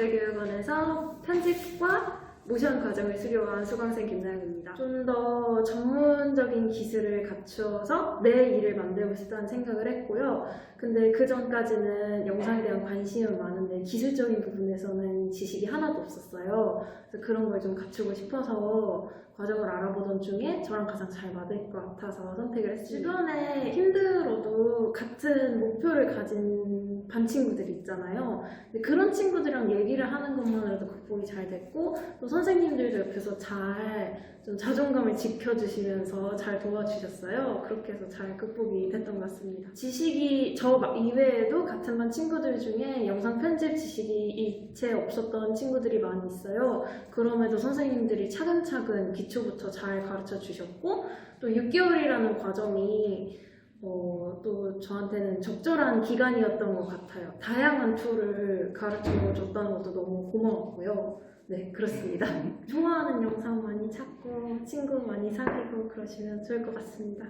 국제교육원에서 편집과 모션 과정을 수료한 수강생 김나영입니다. 좀 더 전문적인 기술을 갖추어서 내 일을 만들고 싶다는 생각을 했고요. 근데 그 전까지는 영상에 대한 관심은 많은데 기술적인 부분에서는 지식이 하나도 없었어요. 그래서 그런 걸 좀 갖추고 싶어서 과정을 알아보던 중에 저랑 가장 잘 맞을 것 같아서 선택을 했습니다. 주변에 힘들어도 같은 목표를 가진 반 친구들이 있잖아요. 그런 친구들이랑 얘기를 하는 것만으로도 극복이 잘 됐고 또 선생님들도 옆에서 잘 좀 자존감을 지켜주시면서 잘 도와주셨어요. 그렇게 해서 잘 극복이 됐던 것 같습니다. 지식이 저 마- 이외에도 같은 반 친구들 중에 영상 편집 지식이 일체 없었던 친구들이 많이 있어요. 그럼에도 선생님들이 차근차근 기초부터 잘 가르쳐 주셨고 또 6개월이라는 과정이 어, 또 저한테는 적절한 기간이었던 것 같아요. 다양한 툴을 가르쳐 줬다는 것도 너무 고마웠고요. 네, 그렇습니다. 좋아하는 영상 많이 찾고 친구 많이 사귀고 그러시면 좋을 것 같습니다.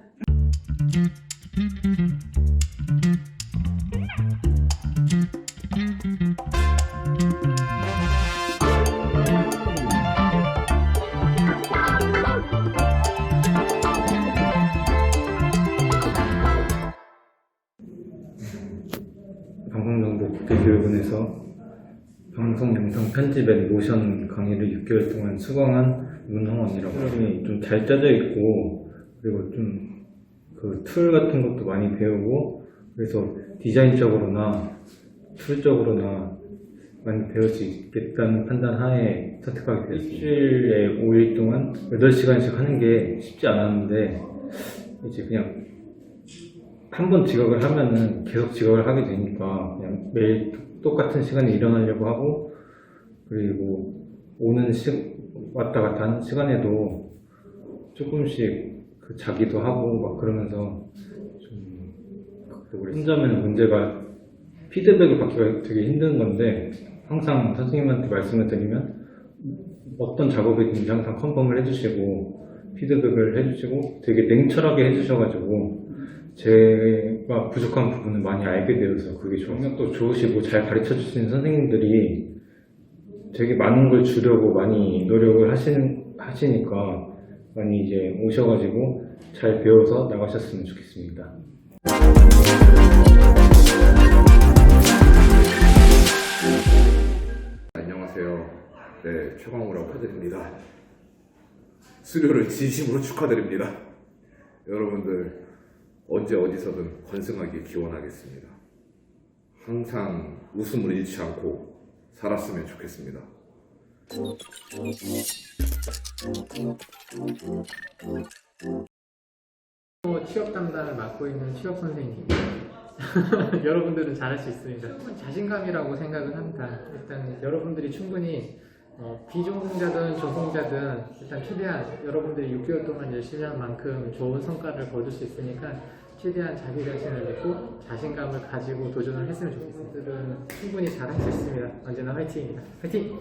방송정보 국제교육원에서 방송 영상 편집 앤 모션 강의를 6개월 동안 수강한 문성원이라고 프로그램이 좀 잘 짜져 있고 그리고 좀 그 툴 같은 것도 많이 배우고 그래서 디자인적으로나 툴적으로나 많이 배울 수 있겠다는 판단 하에 선택하게 되었습니다. 일주일에 5일 동안 8시간씩 하는 게 쉽지 않았는데 이제 그냥 한 번 지각을 하면은 계속 지각을 하게 되니까 그냥 매일 똑같은 시간에 일어나려고 하고 그리고 오는 시, 왔다 갔다 하는 시간에도 조금씩 그 자기도 하고 막 그러면서 좀 했어요. 혼자면 문제가 피드백을 받기가 되게 힘든 건데 항상 선생님한테 말씀을 드리면 어떤 작업이든지 항상 컨펌을 해주시고 피드백을 해주시고 되게 냉철하게 해주셔가지고 제가 부족한 부분을 많이 알게 되어서 그게 좋아요. 능력도 좋으시고 잘 가르쳐 주시는 선생님들이 되게 많은 걸 주려고 많이 노력을 하시는, 하시니까 많이 이제 오셔가지고 잘 배워서 나가셨으면 좋겠습니다. 안녕하세요. 네, 최광우라고 하드립니다. 수료를 진심으로 축하드립니다. 여러분들 언제 어디서든 건승하기 기원하겠습니다. 항상 웃음을 잃지 않고 살았으면 좋겠습니다. 취업 담당을 맡고 있는 취업 선생님. 여러분들은 잘할 수 있습니다. 자신감이라고 생각을 합니다. 일단 여러분들이 충분히 어, 비전공자든 전공자든 일단 최대한 여러분들이 6개월 동안 열심히 한 만큼 좋은 성과를 거둘 수 있으니까 최대한 자기 자신을 믿고 자신감을 가지고 도전을 했으면 좋겠습니다. 여러분들은 충분히 잘할 수 있습니다. 언제나 화이팅입니다. 화이팅!